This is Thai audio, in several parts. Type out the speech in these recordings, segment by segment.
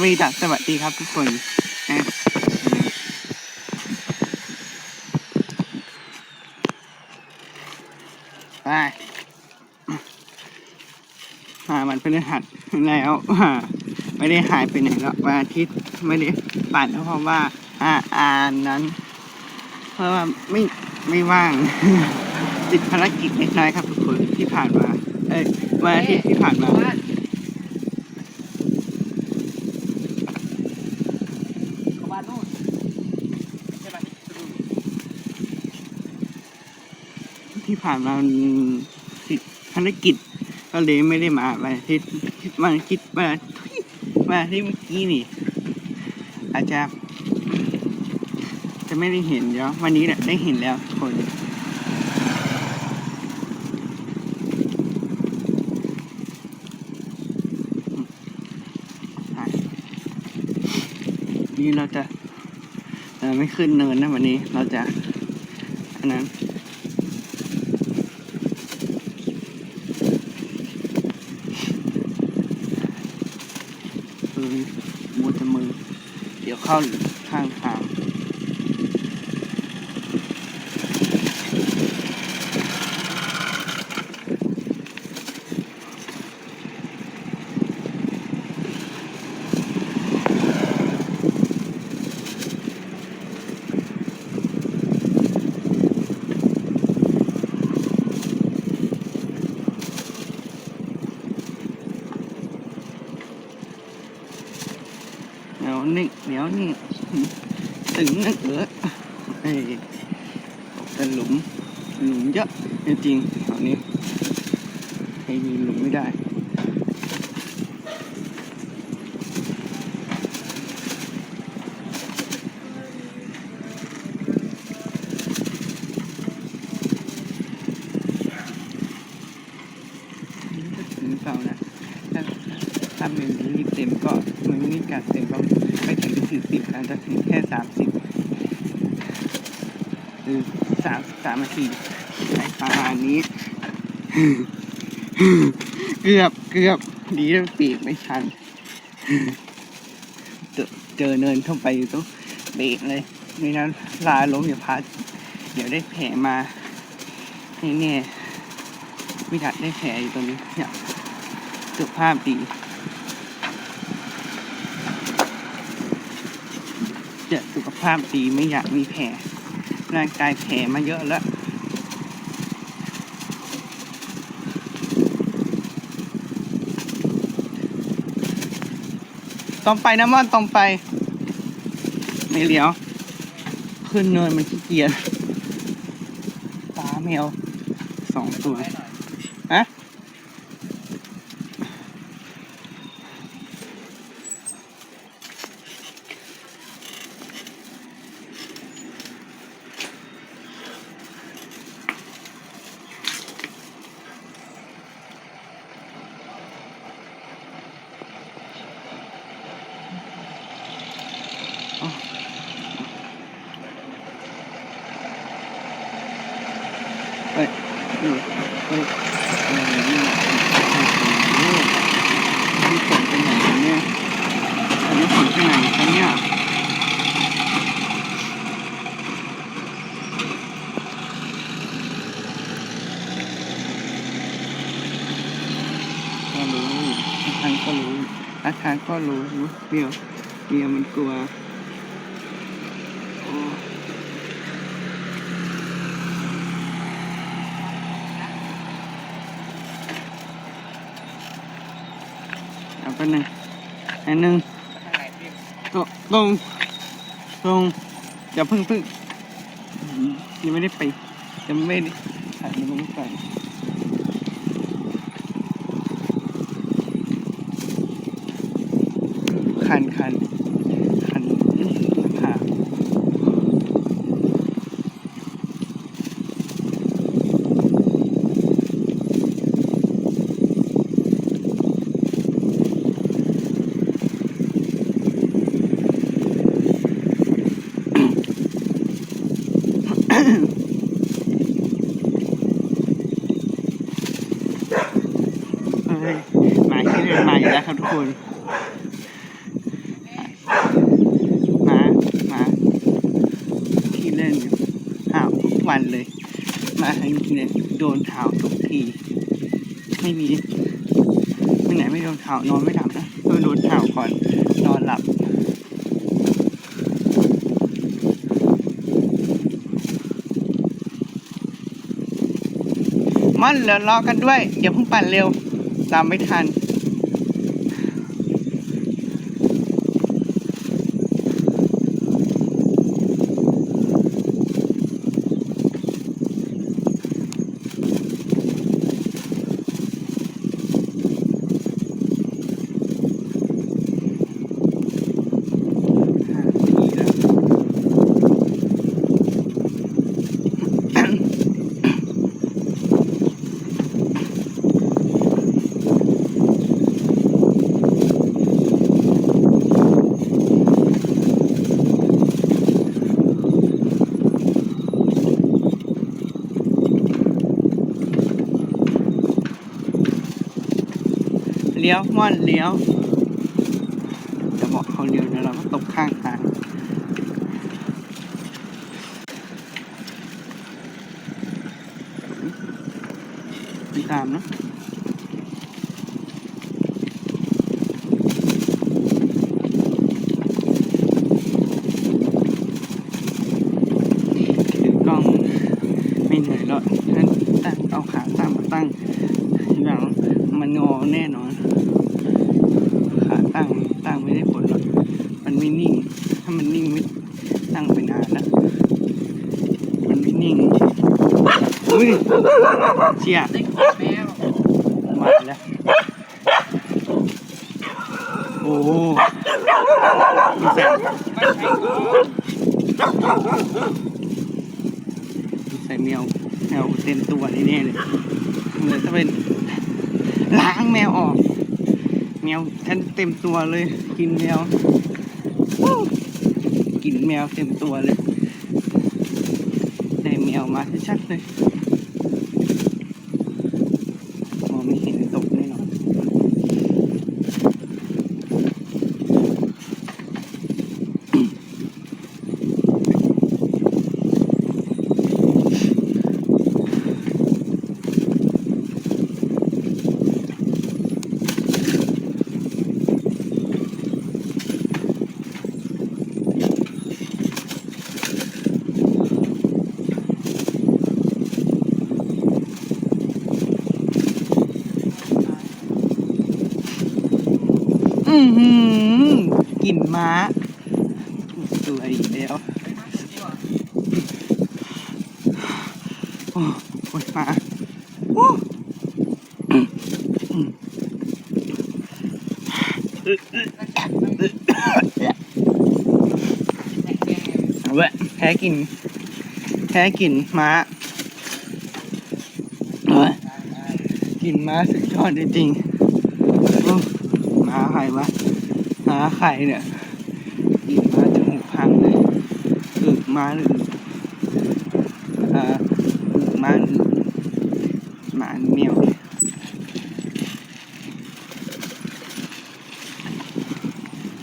วีดัสสวัสดีครับทุกคนไปอ่ามันเป็นหัสแล้วอ่าไม่ได้หายไปไหนแล้ววันอาทิตย์ไม่ได้ปั่นเพราะว่าอ่าอ่านนั้น เพราะว่าไม่ไม่ว่างติดภารกิจเล็กน้อยครับทุกคนที่ผ่านมา เอ้ยวันอาทิตย์ที่ผ่านมา บ้านนู่นใช่ไหม ที่ ผ่านมามันติดภารกิจ ก็เลยไม่ได้มาวันอาทิตย์คิดวันคิดว่าทุยวันอาทิตย์เมื่อกี้นี่ อาจจะ จะไม่ได้เห็นเดี๋ยววันนี้แหละได้เห็นแล้วทุกคนนี่เราจะเอ่อไม่ขึ้นเนินนะวันนี้เราจะอันนั้น มือมูจะมือ เดี๋ยวเข้าข้างทาง วนี่เดี๋ยวนี่ถึงนักเหรอไอ้แต่หลุมหลุมเยอะจริงๆตอนนี้ให้มีหลุมไม่ได้ นี่ก็ถึงเปล่านะถ้าถ้าเมมโมรี่เต็มก็เมมโมรี่การดเต็มก็ไม่ถึงสี่สิบอาจจะถึงแค่สามสิบหรือสามสามนาทีใช้ประมาณนี้ เกือบเกือบดีแล้วปีกไม่ชันเจอเจอเนินเข้าไปอยู่ต้องเบรกเลยไม่นั้นลาล้มอย่าพัด เดี๋ยวได้แผลมาแน่ๆไม่ถัดได้แผลอยู่ตรงนี้เนี่ยสุขภาพดีจะสุขภาพดีไม่อยากมีแผล ร่างกายแผลมาเยอะแล้วตรงไปนะม่อนตรงไป ไม่เลี้ยว ขึ้นเนินมันขี้เกียจตาแมวสองตัวฮะเอ้ยดูเอ้ยเอ้ยนี่โอ้โหนี่ฝนเป็นไหนกันเนี่ยอันนี้ฝนที่ไหนกันเนี่ยก็รู้อาทางก็รู้อาทางก็รู้ เดี๋ยวเดี๋ยมันกลัวอ้เอาไปหนึ่งอันหนึ่งตรงตรงตรงอย่าพึ่งพึ่งยังไม่ได้ไปยังไม่ได้ถ่ายยังไม่ได้ไป คันคันคันค่ะเฮ้ยหมาที่เดินมาอีกแล้วครับทุกคน เล่นห่าวันเลย มาทั้งทีเนี่ยโดนเท้าทุกที ไม่มีไปไหนไม่โดนเท้านอนไม่หลับนะเพื่อโดนเท้าก่อนนอนหลับม่นเดี๋ยวรอกันด้วย เดี๋ยวเพิ่งปั่นเร็วตามไม่ทัน ลี้ยวม่อนเลี้ยว จะบอกเขาเลี้ยวเดี๋ยวเราก็ตกข้างทางติดตามเนอะถือกล้องไม่เหนื่อยหรอกท่านตั้งเอาขาตั้งมาตั้งหลังมันงอแน่นอน ขาตั้งตั้งไม่ได้ผลหรอก มันไม่นิ่ง ถ้ามันนิ่งไม่ตั้งไปนานแล้วมันไม่นิ่งอุ้ยเชี่ยแมวมาแล้วโอ้โหมีแสงใส่แมวแมวเต็มตัวนี่แน่เลยเลยถ้าเป็นล้างแมวออกแมวฉันเต็มตัวเลยกินแมว กินแมวเต็มตัวเลย ได้แมวมาชัดๆเลย มองไม่เห็นตกแน่นอนอือหือกลิ่นม้าสวยอีกแล้วโอ้โอยมาโอ้อืมอืมเอาเว้ยแพ้ กลิ่นแพ้กลิ่นม้าเอาเว้ยกลิ่นม้าสุดยอดจริงๆม้าใครวะม้าใครเนี่ยกลิ่นม้าจมูกพังเลยอึม้าหรืออ่าอึม้าหรือหมาเมียว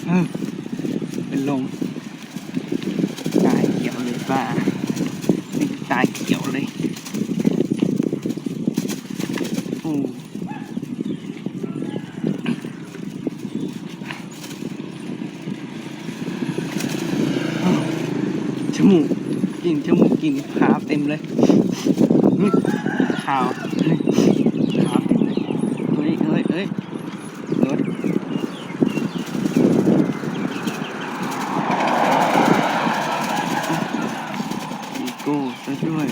เออเป็นลมตายเขียวเลยป้านี่ตายเขียวเลยโอ้ จมูกก ลินจมูกกลินขาวเต็มเลยขาวขาวเต็มเลยเฮ้ยเฮ้ยเฮ้ยรถอีโก้ซะด้วย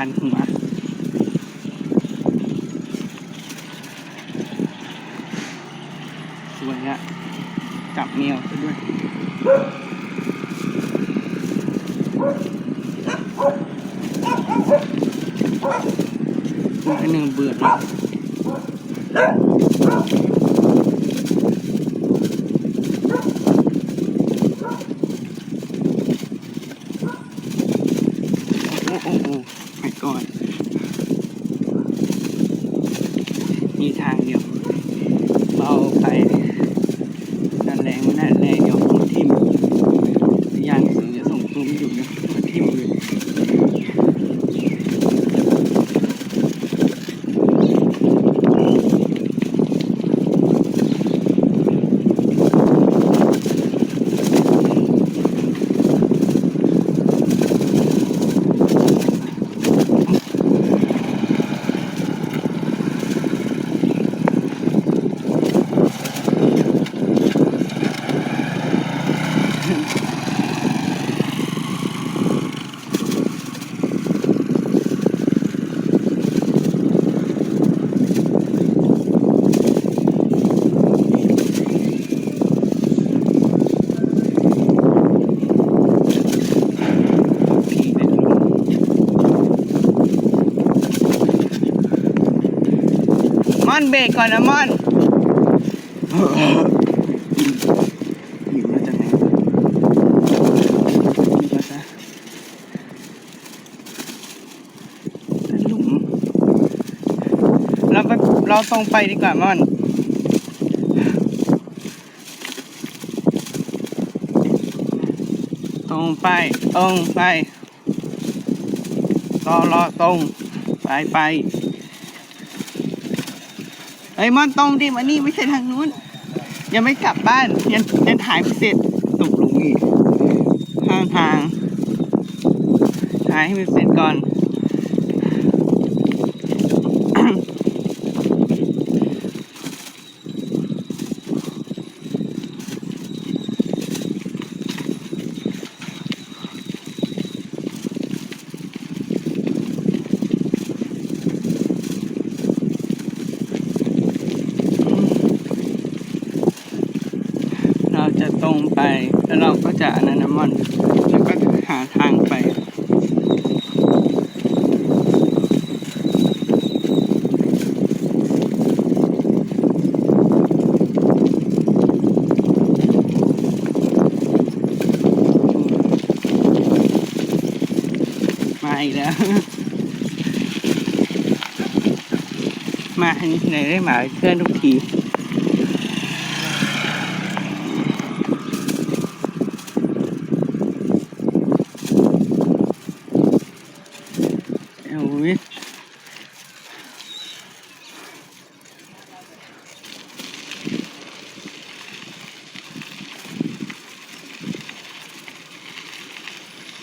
คันหัวสวยอะ จับเมียวซะด้วยไอ้ หนึ่งเบื่อแล้วโอ้โอ้โอ้ไปก่อน มีทางเดียว เราไปนั่นแรงไม่นั่นแรงเดี๋ยวผมทิมยานสูงจะส่งตุ้มอยู่นะมาทิมเลยขี่เป็นลมม่อนเบ รกก่อนนะมอนหิวแล้วจะไงนี่ก็จะหลุม เราไปเราตรงไปดีกว่ามอนตรงไปตรงไปรอรอตรงไปไป เฮ้ยมอนตรงดิมานี่ไม่ใช่ทางนู้น ยังไม่กลับบ้านยังยังถ่ายไม่เสร็จตกหลุมอีกข้างทางถ่ายให้มันเสร็จก่อน เราจะตรงไป แล้วเราก็จะอนันน้ำมันแล้วก็หาทางไป มาอีกแล้ว มาทางนี้ที่ ไหนได้หมาเพื่อนทุกทีโอ้ย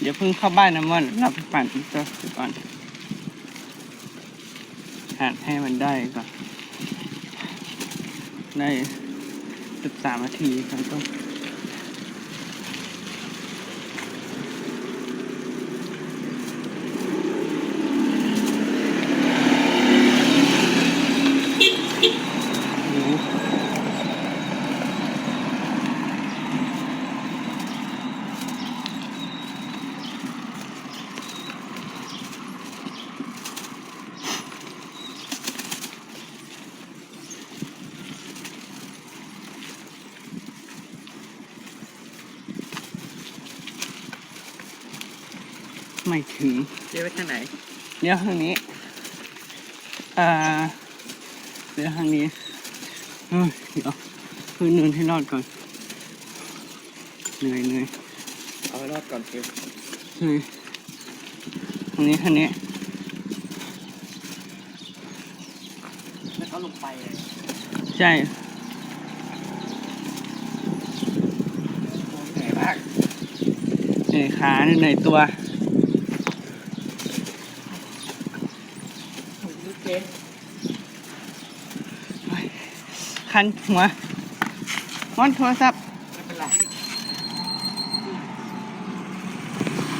เดี๋ยวเพิ่งเข้าบ้านนะม่อนเราไปปั่นอีกตัวก่อน อ่านให้มันได้ก่อนได้สิบสามนาทีครับก็อง รู้ไม่ถึง เจ๊ไปทางไห นเดี๋ยวทางนี้อ่าเดี๋ยวทางนี้เฮ้ยเดี๋ยวพื้นเนินให้รอดก่อนเหนื่อยเหนื่อยเอาให้รอดก่อนเจ๊เหนื่อยทางนี้ทางนี้แล้วก็ลงไปเลยใช่เหนื่อยมากเหนื่อยขาเหนื่อยตัว คันหัวม้อนโทรศัพท์ไม่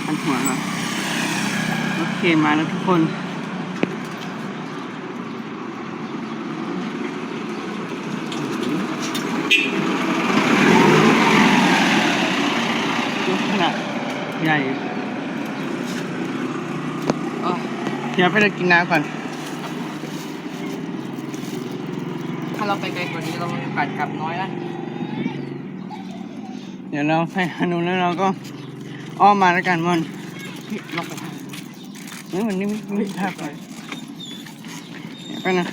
คันหัวโอเคมาแล้วทุกคนขนาดใหญ่เดี๋ยวไปเดิกินน้ำก่อนาเราไปไกลกว่านี้เรามีโอกาสกลับน้อยนะเดี๋ยวเราไปฮานุนแล้วเราก็อ้อมมาแล้วกันมันพี่ลองไปทางเฮ้ยมันนี่ไม่ไม่ภาพเลยเดี๋ยวไปนะ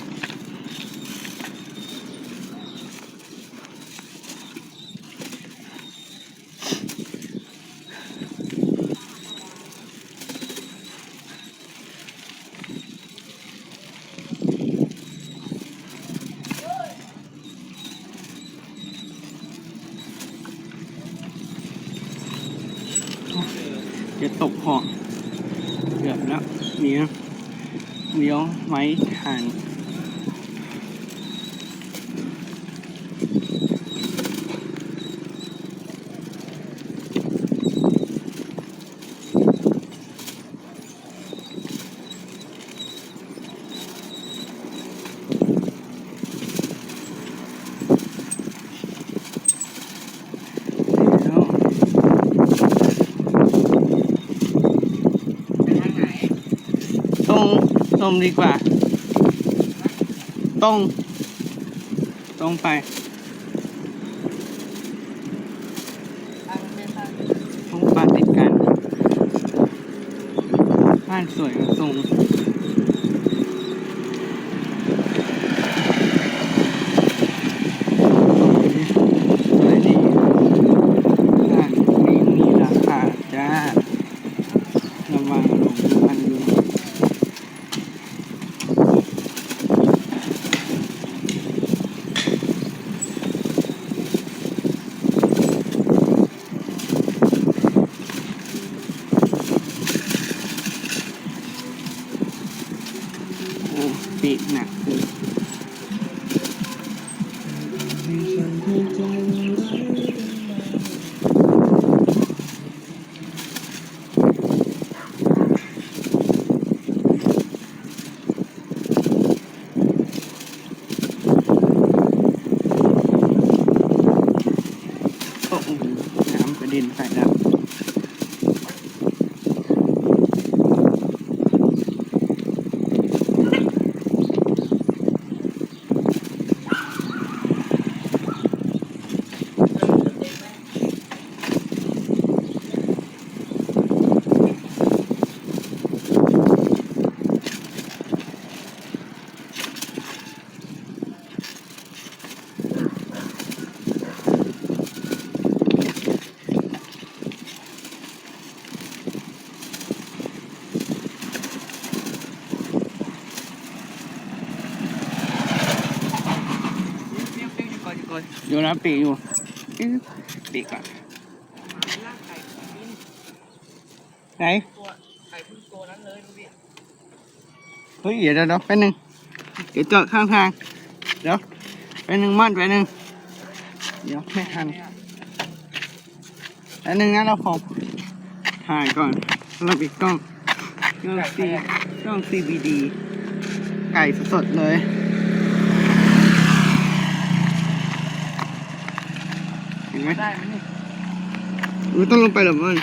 จะตกหอเกือบแล้วเนี้ยเลี้ยวไว้ทางแล้ว ไปทางไหน ต ชมดีกว่า ตรง ตรงไป ตรงปาติดกัน บ้านสวยกับทรงสวยดีบ้านนี้มีราคาจ้า ระวังลงน้ำมันอยู่ โอ้ปีกหนักเลยโอ้โหน้ำกระเด็นใส่แล้ว เปรี้ยวเปรี้ยวอยู่ก่ อยู่นะปีอยู่ปีกก่อนไหนไก่ตัวนั้นเลยเฮ้ยเดี๋ยวเดี๋ยวเดี๋ยวแป๊บนึงเดี๋ยวจอดข้างทางเดี๋ยวแป๊บนึงมั่นแป๊บนึงเดี๋ยวไม่ทันแป๊บนึงนะเราขอถ่ายก่อนเราปิดกล้องกล้องซีกล้อง CBD ไก่สดๆเลย เห็น ไหมได้ไหมนี่มันต้องลงไปเหรอมัน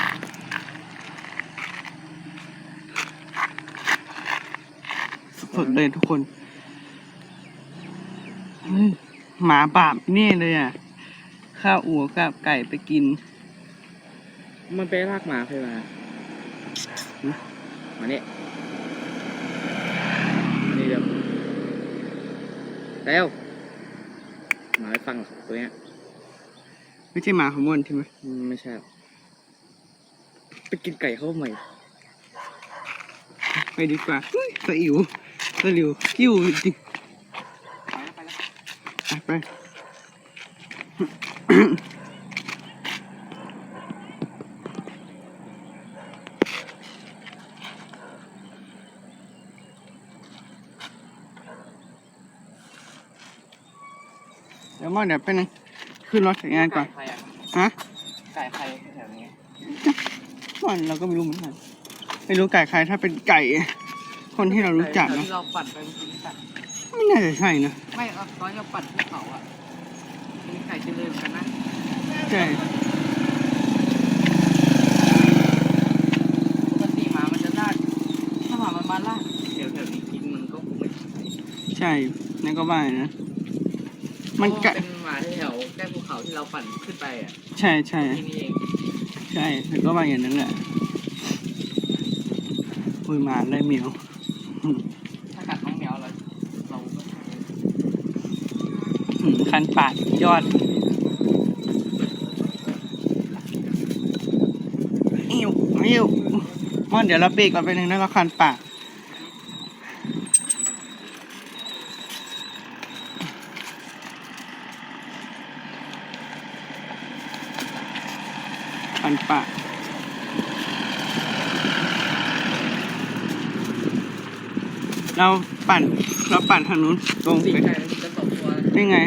สดๆเลยทุกคนเฮ้ยหมาบาปเนี่ยเลยอะ ข้าวอัวกับไก่ไปกิน มันไปลากหมาใครมามาเนี่ยนี่เดี๋ยวแล้วหมาไม่ฟังหรอกตัวเนี้ย ไม่ใช่หมาของมันใช่ไหมอืมไม่ใช่หรอกไปกินไก่เข้าใหม่ ไปดีกว่าเฮ้ยสะอิวสะอิวกิ้วจริงไปแล้วไปแล้วไปไป เดี๋ยวมอเดี๋ยวไปบนึง ขึ้นรถจัดงานก่อน ไก่ใครอะฮะ ไก่ใครแถวนี้มันเราก็ไม่รู้เหมือนกัน ไม่รู้ไก่ใครถ้าเป็นไก่ คนที่เรารู้จักไแถวนะที่เราปั่นไปเมื่อกี้สัตว์ไม่น่าจะใช่นะไม่เอาตอนที่เราปั่นภูเขาอะมีไก่เจริญกันนะใช่ปกติหมามันจะลากถ้าหมามันมาลากใช่นั่นก็ว่านะมันกะเป็นหมาแถวๆใกล้ ภูเขาที่เราปั่นขึ้นไปอะใช่ใช่ที่นี่เองใช่นั่นก็ว่าอย่างนั้นแหละอุ้ยหมาไล่เหมียว ถ้ากัดน้องแมวเราเราก็อืมคันปากยอดอิวอิวมอนเดี๋ยวเราเบรกก่อนไปหนึ่งแล้วก็คันปาก คันปาก เราปั่น เราปั่นทางนู้นตรงสี่ไปไก่มันจะสองตัวนี่ไง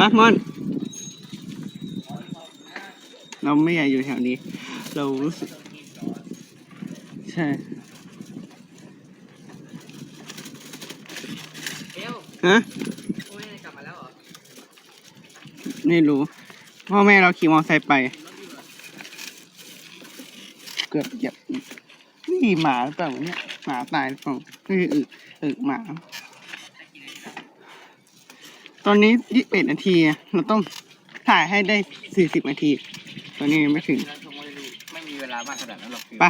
อะมอน เราไม่อยากอยู่แถวนี้ เรารู้สึก ใช่เอวฮะโอ้ยกลับมาแล้วเหรอไม่รู้พ่อแม่เราขี่มอเตอร์ไซค์ไปรถอยู่เหรอเกือบเหยียบนี่หมาหรือเปล่าวะเนี่ย หมาตายหรือเปล่านี่อึอึหมา ตอนนี้ยี่สิบเอ็ดนาทีอะเราต้องถ่ายให้ได้สี่สิบนาที ตอนนี้ยังไม่ถึงเราชมไม่รู้ไม่มีเวลามากขนาดนั้นหรอกไป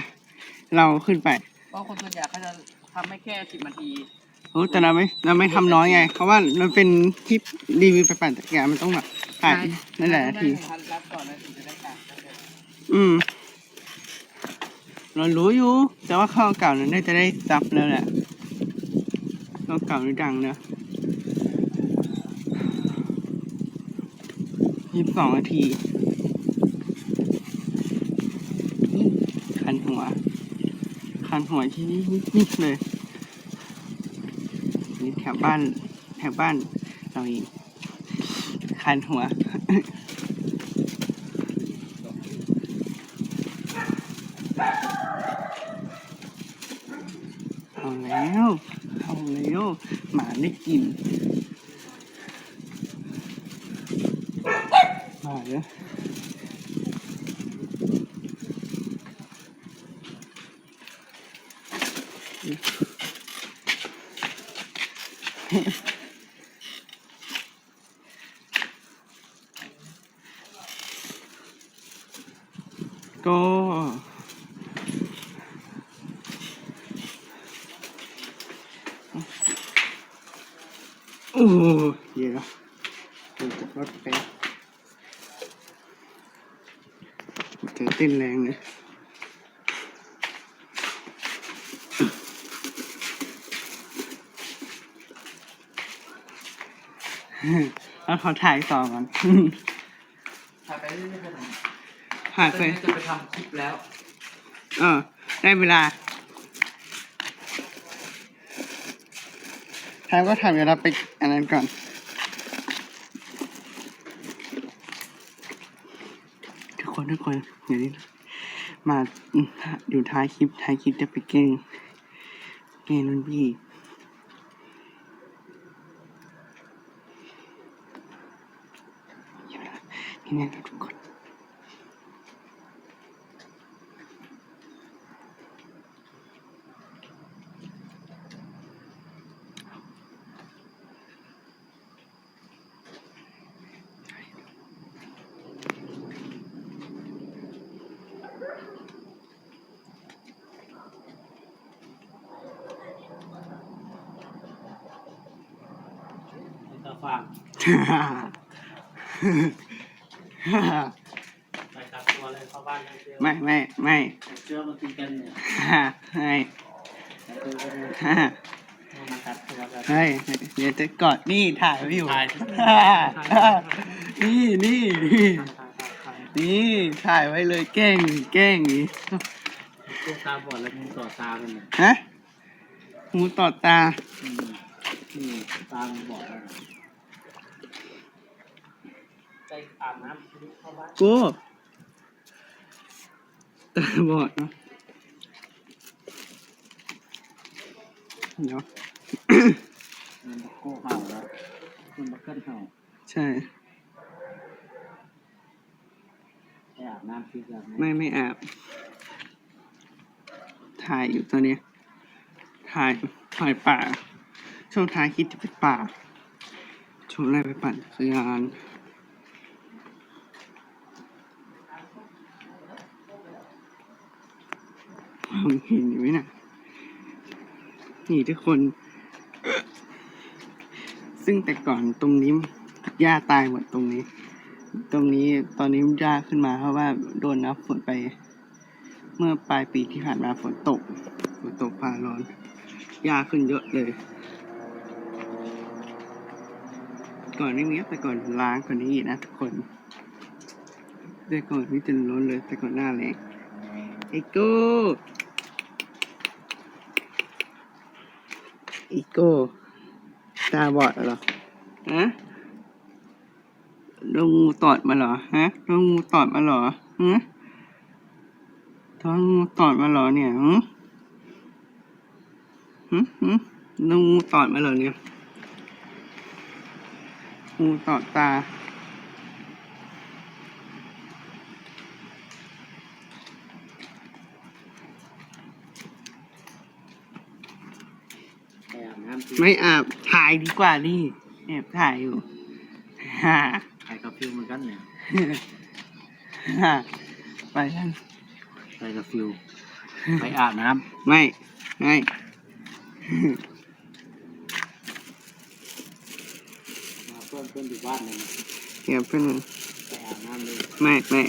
เราขึ้นไปเพราะคนส่วนใหญ่เขาจะทำไม่แค่สิบนาทีโอ้แต่เราไม่เราไม่ทำน้อยไง เพราะว่ามันเป็นคลิปรีวิวไปปั่นจักรยานมันต้องแบบถ่ายนั่นแหละนาทีทันรับก่อนนะถึงจะได้การอืม เรารู้อยู่ แต่ว่าข้าวเก่านั้นน่าจะได้ซับแล้วแหละข้าวเก่านี่ดังเนอะยี่สิบสองนาทีคันหัว คันหัวที่นี่นี่เลยนี่แถวบ้าน แถวบ้านเราเองคันหัว เอาแล้ว เอาแล้ว หมาได้กินมาแล้วก็ โอ้เดี๋ยวลงจากรถไปบเจอเต้นแรงเลยแล้วขอถ่ายต่อก่อนถ่ายไปเรื่อยๆไปหนถ่ายไปจะไปทำคลิปแล้ว เออ ได้เวลา ทำก็ทำเดี๋ยวเราไปอันนั้นก่อน ทุกคนทุกคนเดี๋ยวนี้มาอยู่ท้ายคลิปท้ายคลิปจะไปแกล้งแกล้งนุ่นพี่นี่แน่ทุกคน ไปตัดตัวเลยเข้าบ้านทั้งเชือไม่ไม่ไม่เชือมันกินกันเนี่ยไม่ตัดตัวกันเลยฮ่ามาตัดตัวกันเฮ้ยเดี๋ยวจะกอดนี่ถ่ายไว้อยู่ ถ่ายนี่นี่นี่ถ่ายไว้เลยแกล้งแกล้งนี้ตัวตาบอดแล้วมึงต่อตามันเนี่ยฮะหูต่อตาตามบอดแล้ว ไปอาบน้ำเข้าบ้านกูตาบอดเนาะเดี๋ยวมันโก้เห่าแล้วมันมาขึ้นเห่าใช่ ไปอาบน้ำพิษแล้วไม่ไม่อาบถ่ายอยู่ตอนนี้ถ่ายถ่ายป่า ช่วงท้ายคิดจะไปป่าช่วงแรกไปปั่นจักรยาน มองเห็นอยู่ไหมนะนี่ทุกคน ซึ่งแต่ก่อนตรงนี้หญ้าตายหมดตรงนี้ ตรงนี้ตอนนี้หญ้าขึ้นมาเพราะว่าโดนน้ำฝนไป เมื่อปลายปีที่ผ่านมาฝนตกฝนตกฟ้าร้อนหญ้าขึ้นเยอะเลย ก่อนไม่มีแต่ก่อนล้างกว่านี้อีกนะทุกคนแต่ก่อนนี่จะล้นเลยแต่ก่อนหน้าแรงไอโก้ อีโก้ตาบอดเหรอ ฮะโดนงูตอดมาเหรอ ฮะโดนงูตอดมาเหรอฮะโดนงูตอดมาเหรอเนี่ยหึหึหึโดนงูตอดมาเหรอเนี่ยงูตอดตา ไปอาบน้ำสิ ไม่อาบถ่ายดีกว่านี่แอบถ่ายอยู่ฮ่าใครกับฟิวเหมือนกันเนี่ยฮ่าไปกันใครกับฟิวไปอาบน้ไม่ไม่ำมาเพื่อนเพื่อนอยู่บ้านเนี่ยนะเดี๋ยวเพื่อนไปอาบน้ำเลยไม่ไม่